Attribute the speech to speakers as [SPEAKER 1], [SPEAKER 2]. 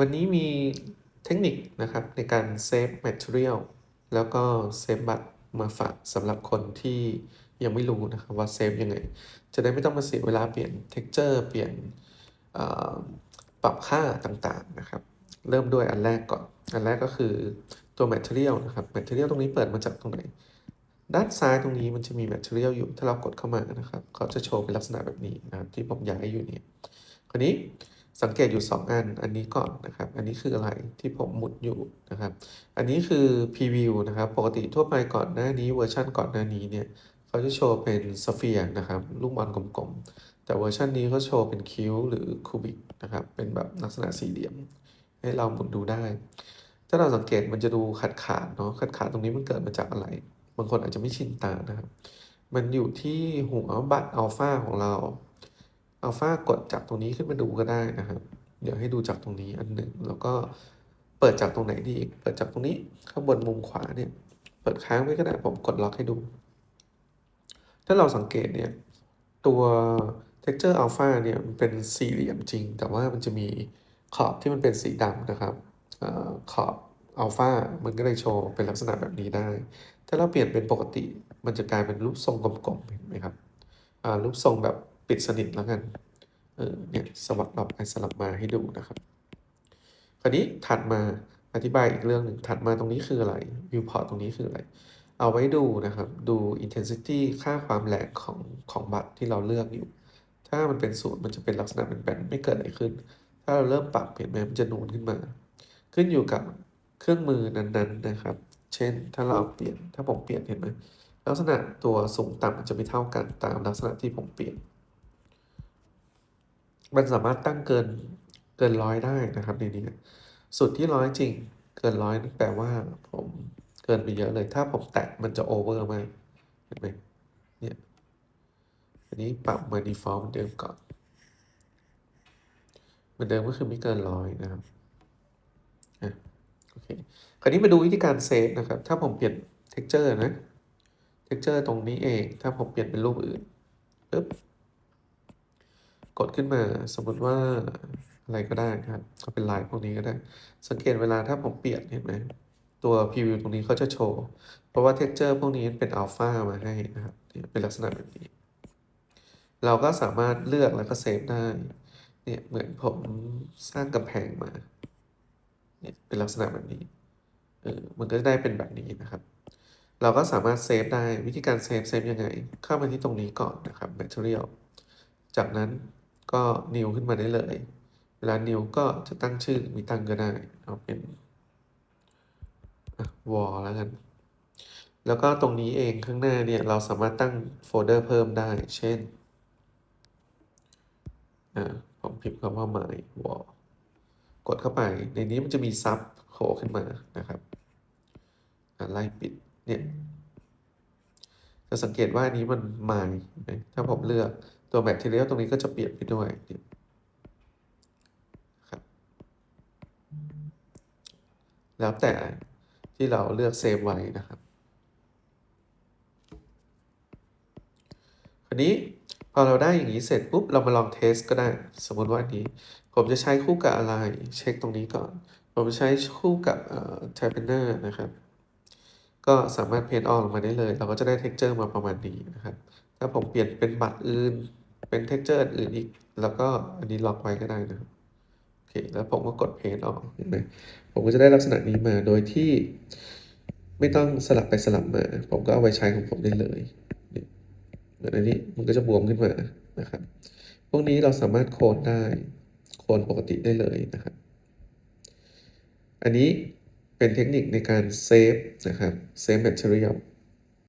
[SPEAKER 1] วันนี้มีเทคนิคนะครับในการเซฟ Material แล้วก็เซฟบัตรมาฝากสำหรับคนที่ยังไม่รู้นะครับว่าเซฟยังไง จะได้ไม่ต้องมาเสียเวลาเปลี่ยน Texture เปลี่ยนปรับค่าต่างๆนะครับ เริ่มด้วยอันแรกก่อน อันแรกก็คือตัว Material นะครับ Material ตรงนี้เปิดมาจากตรงไหน ด้านซ้ายตรงนี้มันจะมี Material อยู่ ถ้าเรากดเข้ามานะครับ เขาจะโชว์เป็นลักษณะแบบนี้นะครับที่ผมย้ายอยู่เนี่ยคราวนี้ สังเกตอยู่ 2 อัน อันนี้ก่อนนะครับ อันนี้คืออะไรที่ผมหมุนอยู่นะครับ อันนี้คือ preview นะครับ ปกติทั่วไปก่อนหน้านี้เวอร์ชันก่อนหน้านี้เนี่ยเขาจะโชว์เป็นสเฟียร์นะครับ ลูกบอลกลมๆ แต่เวอร์ชันนี้เขาโชว์เป็นคิวหรือคูบิกนะครับ เป็นแบบลักษณะสี่เหลี่ยม ให้เราหมุนดูได้ ถ้าเราสังเกตมันจะดูขาดขาดๆเนาะ ขาดขาดๆตรงนี้มันเกิดมาจากอะไร บางคนอาจจะไม่ชินตานะครับ มันอยู่ที่หัวบัตรอัลฟาของเรา อัลฟากดจากตรงนี้ขึ้นมาดูก็ได้นะครับ เดี๋ยวให้ดูจากตรงนี้อันหนึ่งแล้วก็เปิดจากตรงไหนดีเปิดจากตรงนี้ข้างบนมุมขวาเนี่ย เปิดค้างไว้ก็ได้ผมกดล็อกให้ดู ถ้าเราสังเกตเนี่ย ตัว texture alpha เนี่ยมันเป็นสี่เหลี่ยมจริง แต่ว่ามันจะมีขอบที่มันเป็นสีดำนะครับอขอบอัลฟามันก็เลยโชว์เป็นลักษณะแบบนี้ได้ ถ้าเราเปลี่ยนเป็นปกติ มันจะกลายเป็นรูปทรงกลมๆ เห็นไหมครับรูปทรงแบบ ปิดสนิทแล้วกัน เออเนี่ยสลับแบบไปสลับมาให้ดูนะครับ คราวนี้ถัดมาอธิบายอีกเรื่องหนึ่งถัดมาตรงนี้คืออะไร viewport ตรงนี้คืออะไร เอาไว้ดูนะครับ ดู intensity ค่าความแรงของของบัตรที่เราเลือกอยู่ ถ้ามันเป็นศูนย์มันจะเป็นลักษณะเป็นแบนไม่เกิดอะไรขึ้น ถ้าเราเริ่มปรับเปลี่ยนแม้มันจะนูนขึ้นมา ขึ้นอยู่กับเครื่องมือนั้นๆนะครับ เช่น ถ้าเราเปลี่ยน ถ้าผมเปลี่ยนเห็นไหมลักษณะตัวสูงต่ำมันจะไม่เท่ากันตามลักษณะที่ผมเปลี่ยน มันสามารถตั้งเกินเกินร้อยได้นะครับในนี้สุดที่ร้อยจริงเกินร้อยนั่นแปลว่าผมเกินไปเยอะเลย ถ้าผมแตะมันจะโอเวอร์มากเห็นไหมเนี่ยอันนี้ปรับมา default เหมือนเดิมก่อนเหมือนเดิมก็คือไม่เกินร้อยนะครับอะโอเคคราวนี้มาดูวิธีการเซฟนะครับ ถ้าผมเปลี่ยน texture นะ texture ตรงนี้เอง ถ้าผมเปลี่ยนเป็นรูปอื่นปึ๊บ กดขึ้นมาสมมติว่าอะไรก็ได้ครับเอาเป็นลายพวกนี้ก็ได้ สังเกตเวลาถ้าผมเปลี่ยนเห็นไหมตัว preview ตรงนี้เขาจะโชว์ เพราะว่า texture พวกนี้เป็น alpha มาให้นะครับเนี่ยเป็นลักษณะแบบนี้ เราก็สามารถเลือกแล้วก็เซฟได้เนี่ยเหมือนผมสร้างกำแพงมาเนี่ยเป็นลักษณะแบบนี้เออมันก็จะได้เป็นแบบนี้นะครับ เราก็สามารถเซฟได้วิธีการเซฟเซฟยังไง เข้ามาที่ตรงนี้ก่อนนะครับ material จากนั้น ก็ new ขึ้นมาได้เลย เวลา new ก็จะตั้งชื่อม่ตั้งก็ได้เอาเป็นวอะ wall แล้วกัน แล้วก็ตรงนี้เองข้างหน้าเนี่ยเราสามารถตั้งโฟลเดอร์เพิ่มได้ เช่นอ่าผมพิมพ์คำว่า my wall กดเข้าไป ในนี้มันจะมีซับโผล่ขึ้นมานะครับไล่ปิดเนี่ยจะสังเกตว่าอันนี้มัน my เห็นไหมถ้าผมเลือก ตัว material ตรงนี้ก็จะเปลี่ยนไปด้วยครับแล้วแต่ที่เราเลือกเซฟไว้นะครับคราวนี้พอเราได้อย่างนี้เสร็จปุ๊บเรามาลองเทสก็ได้ สมมติว่าอันนี้ ผมจะใช้คู่กับอะไร เช็คตรงนี้ก่อน ผมใช้คู่กับเอ่อ t a b e n e r นะครับ ก็สามารถเพนออกลงมาได้เลย เราก็จะได้ texture มาประมาณนี้นะครับ ถ้าผมเปลี่ยนเป็นบัตรอื่น เป็น texture อื่นอีก แล้วก็อันนี้ล็อกไว้ก็ได้นะครับโอเคแล้วผมก็กดเพนออกเห็นไหมผมก็จะได้ลักษณะนี้มาโดยที่ไม่ต้องสลับไปสลับมา ผมก็เอาไว้ใช้ของผมได้เลยเนี่เหมือนอันนี้มันก็จะบวมขึ้นมานะครับ พวกนี้เราสามารถโคนได้โคนปกติได้เลยนะครับ อันนี้เป็นเทคนิคในการเซฟนะครับเซฟ material